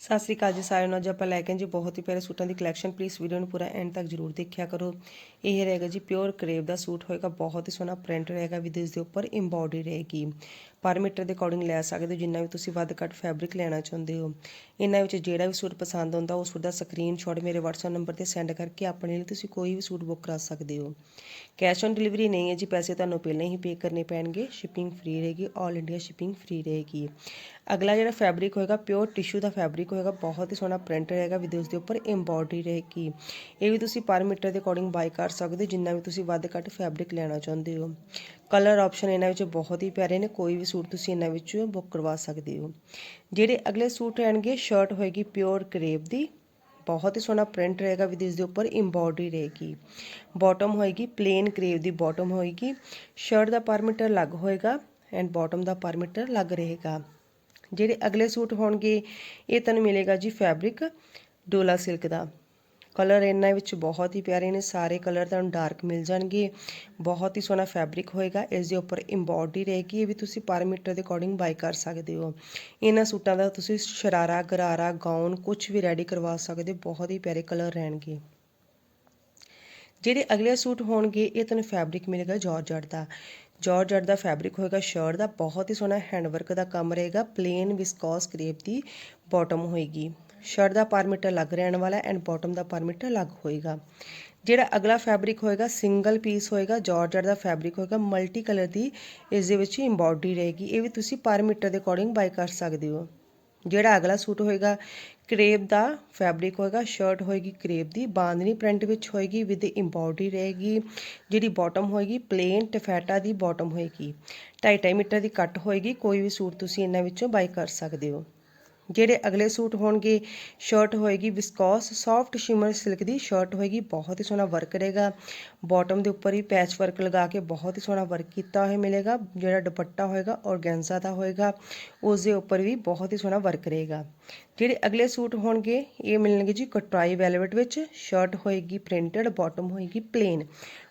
ਸਤਿ ਸ੍ਰੀ ਅਕਾਲ ਜੀ ਸਾਰਿਆਂ ਨੂੰ। ਅੱਜ ਆਪਾਂ ਲੈ ਕੇ ਜੀ ਬਹੁਤ ਹੀ ਪਿਆਰੇ ਸੂਟਾਂ ਦੀ ਕਲੈਕਸ਼ਨ ਪਲੀਜ਼ ਵੀਡੀਓ ਨੂੰ ਪੂਰਾ ਐਂਡ ਤੱਕ ਜਰੂਰ ਦੇਖਿਆ ਕਰੋ। ਇਹ ਰਹੇਗਾ ਜੀ ਪਿਓਰ ਕਰੇਵ ਦਾ ਸੂਟ, ਹੋਏਗਾ ਬਹੁਤ ਹੀ ਸੋਹਣਾ ਪ੍ਰਿੰਟ ਰਹੇਗਾ ਵਿਦ ਇਸ ਦੇ ਉੱਪਰ ਐਮਬੋਡਰੀ ਰਹੇਗੀ। ਪਰ ਮੀਟਰ ਦੇ ਅਕੋਰਡਿੰਗ ਲੈ ਸਕਦੇ ਹੋ, ਜਿੰਨਾ ਵੀ ਤੁਸੀਂ ਵੱਧ ਘੱਟ ਫੈਬਰਿਕ ਲੈਣਾ ਚਾਹੁੰਦੇ ਹੋ। ਇਹਨਾਂ ਵਿੱਚ ਜਿਹੜਾ ਵੀ ਸੂਟ ਪਸੰਦ ਆਉਂਦਾ ਉਸ ਸੂਟ ਦਾ ਸਕਰੀਨਸ਼ਾਟ ਮੇਰੇ WhatsApp ਨੰਬਰ ਤੇ ਸੈਂਡ ਕਰਕੇ ਆਪਣੇ ਲਈ ਤੁਸੀਂ ਕੋਈ ਵੀ ਸੂਟ ਬੁੱਕ ਕਰਾ ਸਕਦੇ ਹੋ। ਕੈਸ਼ ਔਨ ਡਿਲੀਵਰੀ ਨਹੀਂ ਹੈ ਜੀ, ਪੈਸੇ ਤੁਹਾਨੂੰ ਪਹਿਲਾਂ ਹੀ ਪੇ ਕਰਨੇ ਪੈਣਗੇ। ਸ਼ਿਪਿੰਗ ਫ੍ਰੀ ਰਹੇਗੀ 올 ਇੰਡੀਆ ਸ਼ਿਪਿੰਗ ਫ੍ਰੀ ਰਹੇਗੀ। ਅਗਲਾ ਜਿਹੜਾ ਫੈਬਰਿਕ ਹੋਏਗਾ ਪਿਓਰ ਟਿਸ਼ੂ ਦਾ ਫੈਬਰਿਕ ਹੋਏਗਾ ਬਹੁਤ ਹੀ ਸੋਹਣਾ ਪ੍ਰਿੰਟ ਰਹੇਗਾ ਵਿਦ ਉਸ ਦੇ ਉੱਪਰ ਐਮਬੋਡਰੀ ਰਹੇਗੀ ਇਹ ਵੀ ਤੁਸੀਂ ਪਰ ਮੀਟਰ ਦੇ ਅਕੋਰਡਿੰਗ ਬਾਈ ਕਰ ਸਕਦੇ ਹੋ ਜਿੰਨਾ ਵੀ ਤੁਸੀਂ ਵੱਧ ਘੱਟ ਫੈਬਰਿਕ ਲੈਣਾ ਚਾਹੁੰਦੇ ਹੋ। ਕਲਰ ਆਪਸ਼ਨ ਇਹਨਾਂ ਵਿੱਚ ਬਹੁਤ ਹੀ ਪਿਆਰੇ ਨੇ, ਕੋਈ ਵੀ ਸੂਟ ਤੁਸੀਂ ਇਹਨਾਂ ਵਿੱਚੋਂ ਬੁੱਕ ਕਰਵਾ ਸਕਦੇ ਹੋ। ਜਿਹੜੇ ਅਗਲੇ ਸੂਟ ਰਹਿਣਗੇ ਸ਼ਰਟ ਹੋਏਗੀ ਪਿਓਰ ਕਰੇਪ ਦੀ, ਬਹੁਤ ਹੀ ਸੋਹਣਾ ਪ੍ਰਿੰਟ ਰਹੇਗਾ ਵਿਦ ਇਸ ਦੇ ਉੱਪਰ ਐਮਬੋਡਰੀ ਰਹੇਗੀ ਬਾਟਮ ਹੋਏਗੀ ਪਲੇਨ ਕਰੇਪ ਦੀ ਬਾਟਮ ਹੋਏਗੀ ਸ਼ਰਟ ਦਾ ਪਰ ਮੀਟਰ ਅਲੱਗ ਹੋਏਗਾ ਐਂਡ ਬਾਟਮ ਦਾ ਪਰ ਮੀਟਰ ਅਲੱਗ ਰਹੇਗਾ। ਜਿਹੜੇ ਅਗਲੇ ਸੂਟ ਹੋਣਗੇ, ਇਹ ਤੁਹਾਨੂੰ ਮਿਲੇਗਾ ਜੀ ਫੈਬਰਿਕ ਡੋਲਾ ਸਿਲਕ ਦਾ। ਕਲਰ ਇਹਨਾਂ ਵਿੱਚ ਬਹੁਤ ਹੀ ਪਿਆਰੇ ਨੇ, ਸਾਰੇ ਕਲਰ ਤੁਹਾਨੂੰ ਡਾਰਕ ਮਿਲ ਜਾਣਗੇ। ਬਹੁਤ ਹੀ ਸੋਹਣਾ ਫੈਬਰਿਕ ਹੋਏਗਾ, ਇਸ ਦੇ ਉੱਪਰ ਐਮਬੋਡਰੀ ਰਹੇਗੀ, ਇਹ ਵੀ ਤੁਸੀਂ ਪਰ ਮੀਟਰ ਦੇ ਅਕੋਰਡਿੰਗ ਬਾਈ ਕਰ ਸਕਦੇ ਹੋ। ਇਹਨਾਂ ਸੂਟਾਂ ਦਾ ਤੁਸੀਂ ਸ਼ਰਾਰਾ, ਗਰਾਰਾ ਗਾਊਨ ਕੁਝ ਵੀ ਰੈਡੀ ਕਰਵਾ ਸਕਦੇ ਹੋ, ਬਹੁਤ ਹੀ ਪਿਆਰੇ ਕਲਰ ਰਹਿਣਗੇ। ਜਿਹੜੇ ਅਗਲੇ ਸੂਟ ਹੋਣਗੇ, ਇਹ ਤੁਹਾਨੂੰ ਫੈਬਰਿਕ ਮਿਲੇਗਾ ਜਾਰਜਟ ਦਾ। ਜਾਰਜਟ ਦਾ ਫੈਬਰਿਕ ਹੋਏਗਾ ਸ਼ਰਟ ਦਾ, ਬਹੁਤ ਹੀ ਸੋਹਣਾ ਹੈਂਡਵਰਕ ਦਾ ਕੰਮ ਰਹੇਗਾ ਪਲੇਨ ਵਿਸਕੋਸ ਕਰੇਪ ਦੀ ਬਾਟਮ ਹੋਏਗੀ। ਸ਼ਰਟ ਦਾ ਪਰ ਮੀਟਰ ਲੱਗ ਰਹਿਣ ਵਾਲਾ ਐਂਡ ਬਾਟਮ ਦਾ ਪਰ ਮੀਟਰ ਲੱਗ ਹੋਏਗਾ। ਜਿਹੜਾ ਅਗਲਾ ਫੈਬਰਿਕ ਹੋਏਗਾ ਸਿੰਗਲ ਪੀਸ ਹੋਏਗਾ ਜਾਰਜਟ ਦਾ ਫੈਬਰਿਕ ਹੋਏਗਾ ਮਲਟੀ ਕਲਰ ਦੀ, ਇਸ ਦੇ ਵਿੱਚ ਐਮਬੋਡਰੀ ਰਹੇਗੀ। ਇਹ ਵੀ ਤੁਸੀਂ ਪਰ ਮੀਟਰ ਦੇ ਅਕੋਰਡਿੰਗ ਬਾਈ ਕਰ ਸਕਦੇ ਹੋ। ਜਿਹੜਾ ਅਗਲਾ ਸੂਟ ਹੋਏਗਾ, ਕਰੇਪ ਦਾ ਫੈਬਰਿਕ ਹੋਏਗਾ ਸ਼ਰਟ ਹੋਏਗੀ ਕਰੇਪ ਦੀ ਬਾਂਦਨੀ ਪ੍ਰਿੰਟ ਵਿੱਚ ਹੋਏਗੀ ਵਿਦ ਐਮਬੋਡਰੀ ਰਹੇਗੀ, ਜਿਹੜੀ ਬਾਟਮ ਹੋਏਗੀ ਪਲੇਨ ਟਫੈਟਾ ਦੀ ਬਾਟਮ ਹੋਏਗੀ 2.5 ਮੀਟਰ ਦੀ ਕੱਟ ਹੋਏਗੀ, ਕੋਈ ਵੀ ਸੂਟ ਤੁਸੀਂ ਇਹਨਾਂ ਵਿੱਚੋਂ ਬਾਈ ਕਰ ਸਕਦੇ ਹੋ। ਜਿਹੜੇ ਅਗਲੇ ਸੂਟ ਹੋਣਗੇ ਸ਼ਰਟ ਹੋਏਗੀ ਵਿਸਕੋਸ ਸੌਫਟ ਸ਼ਿਮਰ ਸਿਲਕ ਦੀ ਸ਼ਰਟ ਹੋਏਗੀ, ਬਹੁਤ ਹੀ ਸੋਹਣਾ ਵਰਕ ਰਹੇਗਾ। ਬਾਟਮ ਦੇ ਉੱਪਰ ਹੀ ਪੈਚ ਵਰਕ ਲਗਾ ਕੇ ਬਹੁਤ ਹੀ ਸੋਹਣਾ ਵਰਕ ਕੀਤਾ ਹੋਇਆ ਮਿਲੇਗਾ, ਜਿਹੜਾ ਦੁਪੱਟਾ ਹੋਏਗਾ ਔਰਗੈਂਜ਼ਾ ਦਾ ਹੋਏਗਾ, ਉਸ ਦੇ ਉੱਪਰ ਵੀ ਬਹੁਤ ਹੀ ਸੋਹਣਾ ਵਰਕ ਰਹੇਗਾ। ਜਿਹੜੇ ਅਗਲੇ ਸੂਟ ਹੋਣਗੇ, ਇਹ ਮਿਲਣਗੇ ਜੀ ਕਟਰਾਈ ਵੈਲਵਟ ਵਿੱਚ ਸ਼ਰਟ ਹੋਏਗੀ ਪ੍ਰਿੰਟਡ ਬਾਟਮ ਹੋਏਗੀ ਪਲੇਨ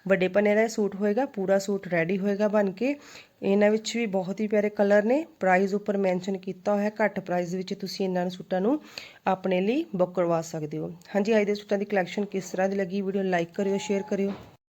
ਵੱਡੇ ਪੰਨੇ ਦਾ ਸੂਟ ਹੋਏਗਾ, ਪੂਰਾ ਸੂਟ ਰੈਡੀ ਹੋਏਗਾ ਬਣ ਕੇ। ਇਹਨਾਂ ਵਿੱਚ ਵੀ ਬਹੁਤ ਹੀ ਪਿਆਰੇ ਕਲਰ ਨੇ। ਪ੍ਰਾਈਸ ਉੱਪਰ ਮੈਂਸ਼ਨ ਕੀਤਾ ਹੋਇਆ, ਘੱਟ ਪ੍ਰਾਈਸ ਵਿੱਚ ਤੁਸੀਂ ਇਹਨਾਂ ਨੂੰ ਸੂਟਾਂ ਨੂੰ ਆਪਣੇ ਲਈ ਬੁੱਕ ਕਰਵਾ ਸਕਦੇ ਹੋ। ਹਾਂਜੀ, ਅੱਜ ਦੇ ਸੂਟਾਂ ਦੀ ਕਲੈਕਸ਼ਨ ਕਿਸ ਤਰ੍ਹਾਂ ਦੀ ਲੱਗੀ ਵੀਡੀਓ ਲਾਈਕ ਕਰਿਓ ਸ਼ੇਅਰ ਕਰਿਓ।